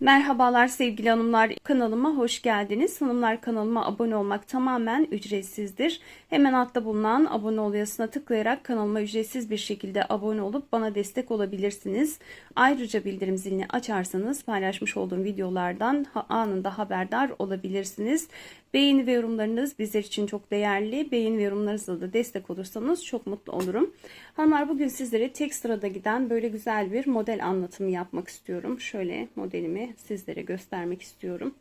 Merhabalar sevgili hanımlar kanalıma hoş geldiniz. Hanımlar kanalıma abone olmak tamamen ücretsizdir. Hemen altta bulunan abone ol yazısına tıklayarak kanalıma ücretsiz bir şekilde abone olup bana destek olabilirsiniz. Ayrıca bildirim zilini açarsanız paylaşmış olduğum videolardan anında haberdar olabilirsiniz. Beğeni ve yorumlarınız bizler için çok değerli. Beğeni ve yorumlarınızla da destek olursanız çok mutlu olurum. Hanımlar bugün sizlere tek sırada giden böyle güzel bir model anlatımı yapmak istiyorum. Şöyle modelimi sizlere göstermek istiyorum.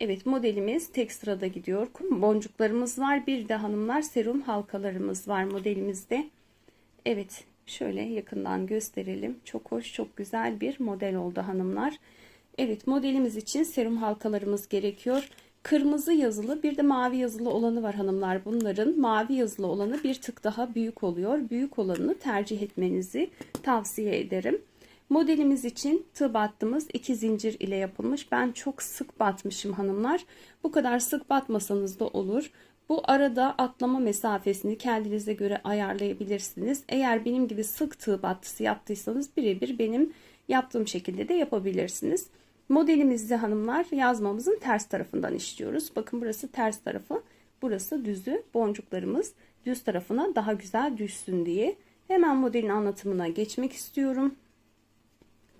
Evet modelimiz tek sırada gidiyor. Boncuklarımız var. Bir de hanımlar serum halkalarımız var modelimizde. Evet şöyle yakından gösterelim. Çok hoş çok güzel bir model oldu hanımlar. Evet modelimiz için serum halkalarımız gerekiyor. Kırmızı yazılı bir de mavi yazılı olanı var hanımlar. Bunların mavi yazılı olanı bir tık daha büyük oluyor. Büyük olanını tercih etmenizi tavsiye ederim. Modelimiz için tığ battığımız iki zincir ile yapılmış. Ben çok sık batmışım hanımlar. Bu kadar sık batmasanız da olur. Bu arada atlama mesafesini kendinize göre ayarlayabilirsiniz. Eğer benim gibi sık tığ battısı yaptıysanız birebir benim yaptığım şekilde de yapabilirsiniz. Modelimizde hanımlar yazmamızın ters tarafından işliyoruz. Bakın burası ters tarafı. Burası düzü. Boncuklarımız düz tarafına daha güzel düşsün diye. Hemen modelin anlatımına geçmek istiyorum.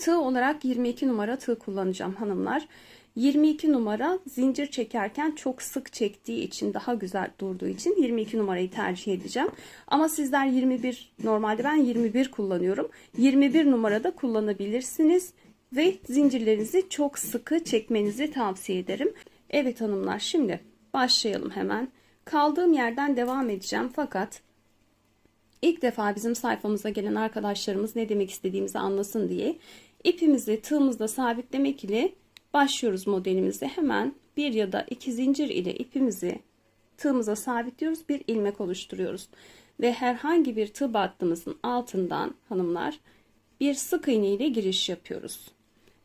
Tığ olarak 22 numara tığ kullanacağım hanımlar. 22 numara zincir çekerken çok sık çektiği için daha güzel durduğu için 22 numarayı tercih edeceğim. Ama sizler 21 normalde ben 21 kullanıyorum. 21 numarada kullanabilirsiniz ve zincirlerinizi çok sıkı çekmenizi tavsiye ederim. Evet hanımlar şimdi başlayalım hemen. Kaldığım yerden devam edeceğim fakat ilk defa bizim sayfamıza gelen arkadaşlarımız ne demek istediğimizi anlasın diye ipimizi tığımızda sabitlemek ile başlıyoruz modelimize. Hemen bir ya da iki zincir ile ipimizi tığımıza sabitliyoruz. Bir ilmek oluşturuyoruz. Ve herhangi bir tığ battığımızın altından hanımlar bir sık iğne ile giriş yapıyoruz.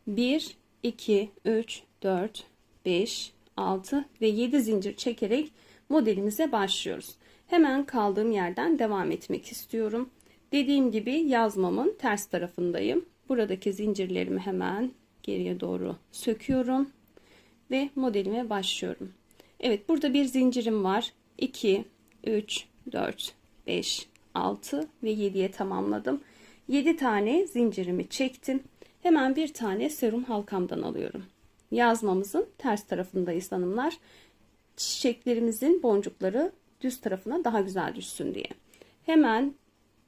1, 2, 3, 4, 5, 6 ve 7 zincir çekerek modelimize başlıyoruz. Hemen kaldığım yerden devam etmek istiyorum. Dediğim gibi yazmamın ters tarafındayım. Buradaki zincirlerimi hemen geriye doğru söküyorum ve modelime başlıyorum. Evet burada bir zincirim var. 2, 3, 4, 5, 6 ve 7'ye tamamladım. 7 tane zincirimi çektim. Hemen bir tane serum halkamdan alıyorum. Yazmamızın ters tarafındayız hanımlar. Çiçeklerimizin boncukları düz tarafına daha güzel düşsün diye. Hemen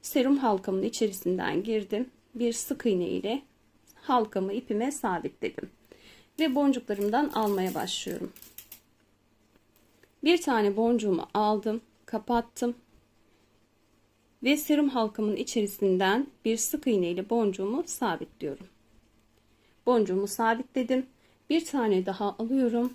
serum halkamın içerisinden girdim. Bir sık iğne ile halkamı ipime sabitledim. Ve boncuklarımdan almaya başlıyorum. Bir tane boncuğumu aldım, kapattım. Ve serum halkamın içerisinden bir sık iğne ile boncuğumu sabitliyorum boncuğumu sabitledim. Bir tane daha alıyorum.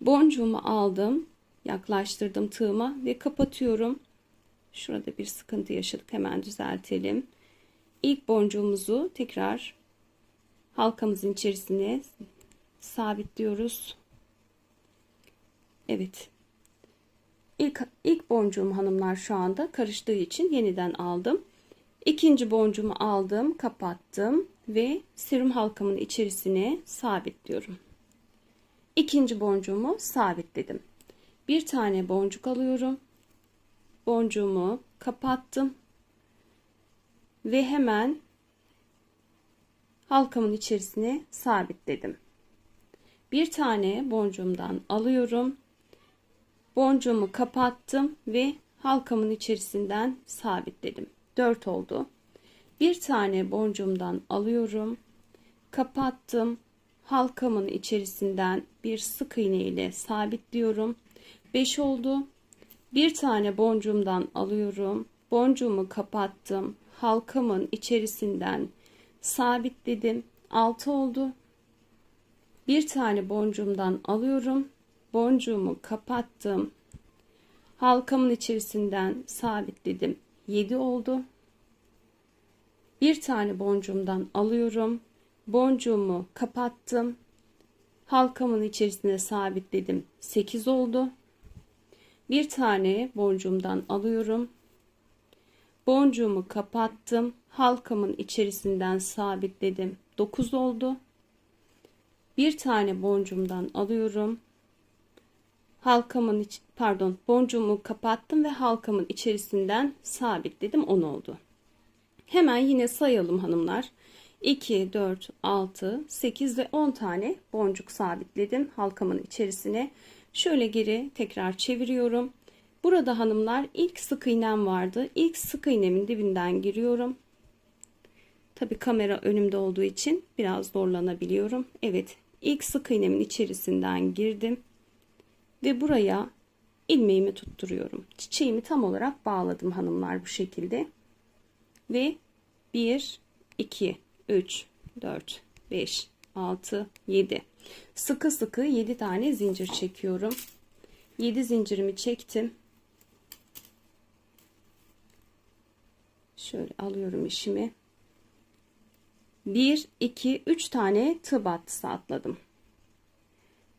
Boncuğumu aldım. Yaklaştırdım tığıma ve kapatıyorum. Şurada bir sıkıntı yaşadık. Hemen düzeltelim. İlk boncuğumuzu tekrar halkamızın içerisine sabitliyoruz. Evet. İlk, ilk boncuğum hanımlar şu anda karıştığı için yeniden aldım. İkinci boncuğumu aldım, kapattım ve serum halkamın içerisine sabitliyorum. İkinci boncuğumu sabitledim. Bir tane boncuk alıyorum. Boncuğumu kapattım ve hemen halkamın içerisine sabitledim. Bir tane boncuğumdan alıyorum. Boncuğumu kapattım ve halkamın içerisinden sabitledim. 4 oldu. Bir tane boncuğumdan alıyorum. Kapattım. Halkamın içerisinden bir sık iğne ile sabitliyorum. 5 oldu. Bir tane boncuğumdan alıyorum. Boncuğumu kapattım. Halkamın içerisinden sabitledim. 6 oldu. Bir tane boncuğumdan alıyorum. Boncuğumu kapattım. Halkamın içerisinden sabitledim. 7 oldu. Bir tane boncuğumdan alıyorum. Boncuğumu kapattım. Halkamın içerisine sabitledim. 8 oldu. Bir tane boncuğumdan alıyorum. Boncuğumu kapattım. halkamın içerisinden sabitledim. 9 oldu. Bir tane boncuğumdan alıyorum. Halkamın iç, pardon boncuğumu kapattım ve halkamın içerisinden sabitledim 10 oldu. Hemen yine sayalım hanımlar. 2, 4, 6, 8 ve 10 tane boncuk sabitledim halkamın içerisine. Şöyle geri tekrar çeviriyorum. Burada hanımlar ilk sık iğnem vardı. İlk sık iğnemin dibinden giriyorum. Tabi kamera önümde olduğu için biraz zorlanabiliyorum. Evet ilk sık iğnemin içerisinden girdim. Ve buraya ilmeğimi tutturuyorum. Çiçeğimi tam olarak bağladım hanımlar bu şekilde. Ve 1, 2, 3, 4, 5, 6, 7. Sıkı sıkı 7 tane zincir çekiyorum. 7 zincirimi çektim. Şöyle alıyorum işimi. 1, 2, 3 tane tığ battısı atladım.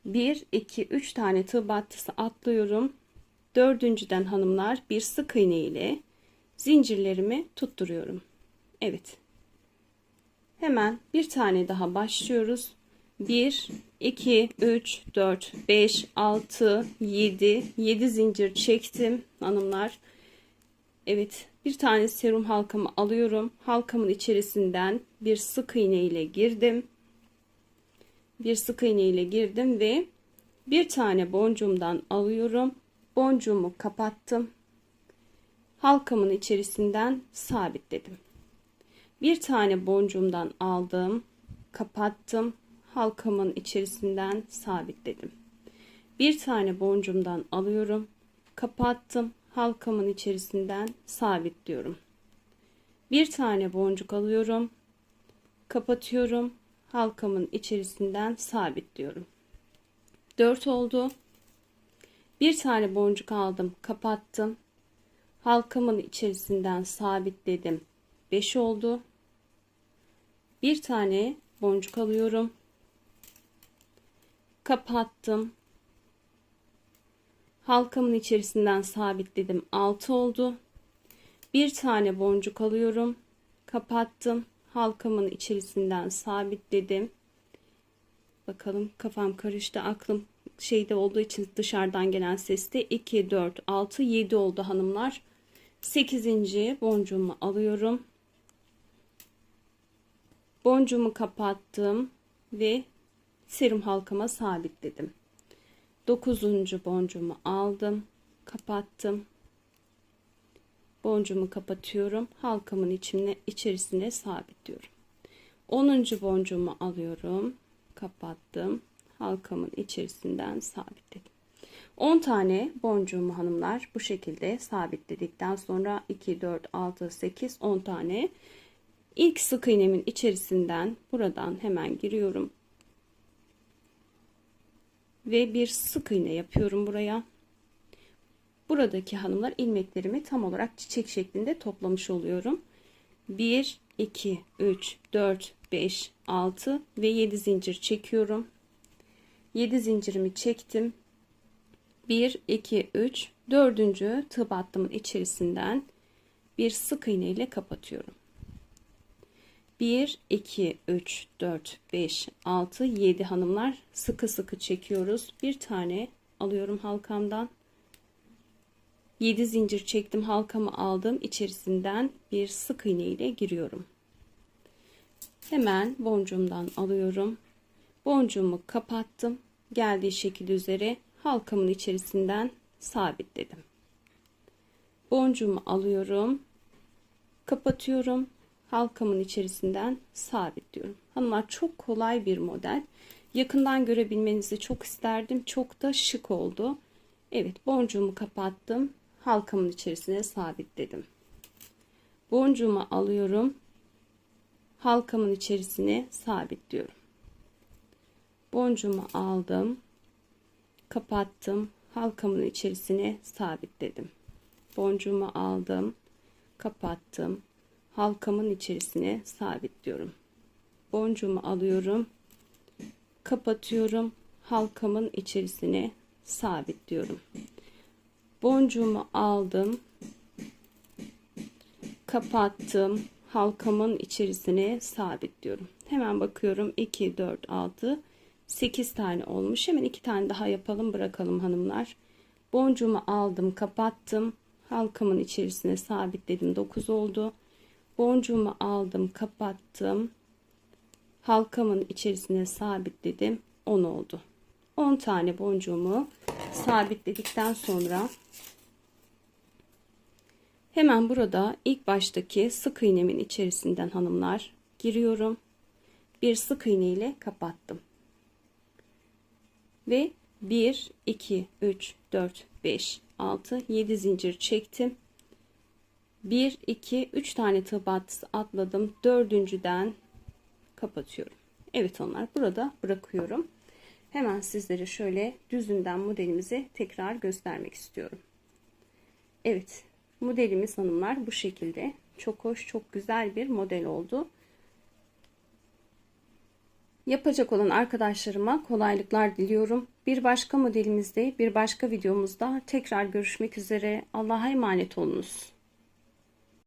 1, 2, 3 tane tığ battısı atlıyorum. Dördüncüden hanımlar bir sık iğne ile zincirlerimi tutturuyorum. Evet. Hemen bir tane daha başlıyoruz. 1, 2, 3, 4, 5, 6, 7, 7 zincir çektim hanımlar. Evet bir tane serum halkamı alıyorum. Halkamın içerisinden bir sık iğne ile girdim. Bir sık iğne ile girdim ve bir tane boncuğumdan alıyorum. Boncuğumu kapattım. Halkamın içerisinden sabitledim. Bir tane boncuğumdan aldım. Kapattım. Halkamın içerisinden sabitledim. Bir tane boncuğumdan alıyorum. Kapattım halkamın içerisinden sabitliyorum. Bir tane boncuk alıyorum. Kapatıyorum. Halkamın içerisinden sabitliyorum. 4 oldu. Bir tane boncuk aldım, kapattım. Halkamın içerisinden sabitledim. 5 oldu. Bir tane boncuk alıyorum. Kapattım. Halkamın içerisinden sabitledim. 6 oldu. Bir tane boncuk alıyorum. Kapattım. Halkamın içerisinden sabitledim. Bakalım kafam karıştı. Aklım şeyde olduğu için dışarıdan gelen seste 2, 4, 6, 7 oldu hanımlar. 8. boncuğumu alıyorum. Boncuğumu kapattım ve serum halkama sabitledim. Dokuzuncu boncuğumu aldım. Kapattım. Boncuğumu kapatıyorum. Halkamın içine, içerisine sabitliyorum. Onuncu boncuğumu alıyorum. Kapattım. Halkamın içerisinden sabitledim. 10 tane boncuğumu hanımlar bu şekilde sabitledikten sonra 2, 4, 6, 8, 10 tane ilk sık iğnemin içerisinden buradan hemen giriyorum ve bir sık iğne yapıyorum buraya. Buradaki hanımlar ilmeklerimi tam olarak çiçek şeklinde toplamış oluyorum. 1, 2, 3, 4, 5, 6 ve 7 zincir çekiyorum. 7 zincirimi çektim. 1, 2, 3, 4. tığ battımın içerisinden bir sık iğne ile kapatıyorum. 1, 2, 3, 4, 5, 6, 7 hanımlar sıkı sıkı çekiyoruz. Bir tane alıyorum halkamdan. 7 zincir çektim halkamı aldım. içerisinden bir sık iğne ile giriyorum. Hemen boncuğumdan alıyorum. Boncuğumu kapattım. Geldiği şekil üzere halkamın içerisinden sabitledim. Boncuğumu alıyorum. Kapatıyorum halkamın içerisinden sabitliyorum. Hanımlar çok kolay bir model. Yakından görebilmenizi çok isterdim. Çok da şık oldu. Evet boncuğumu kapattım. Halkamın içerisine sabitledim. Boncuğumu alıyorum. Halkamın içerisine sabitliyorum. Boncuğumu aldım. Kapattım. Halkamın içerisine sabitledim. Boncuğumu aldım. Kapattım halkamın içerisine sabitliyorum. Boncuğumu alıyorum. Kapatıyorum. Halkamın içerisine sabitliyorum. Boncuğumu aldım. Kapattım. halkamın içerisine sabitliyorum. Hemen bakıyorum 2 4 6 8 tane olmuş. Hemen 2 tane daha yapalım bırakalım hanımlar. Boncuğumu aldım, kapattım. Halkamın içerisine sabitledim. 9 oldu. Boncuğumu aldım, kapattım. Halkamın içerisine sabitledim. 10 oldu. 10 tane boncuğumu sabitledikten sonra hemen burada ilk baştaki sık iğnemin içerisinden hanımlar giriyorum. Bir sık iğne ile kapattım. Ve 1 2 3 4 5 6 7 zincir çektim. 1 2 3 tane battısı atladım. Dördüncüden kapatıyorum. Evet onlar burada bırakıyorum. Hemen sizlere şöyle düzünden modelimizi tekrar göstermek istiyorum. Evet modelimiz hanımlar bu şekilde. Çok hoş çok güzel bir model oldu. Yapacak olan arkadaşlarıma kolaylıklar diliyorum. Bir başka modelimizde, bir başka videomuzda tekrar görüşmek üzere. Allah'a emanet olunuz.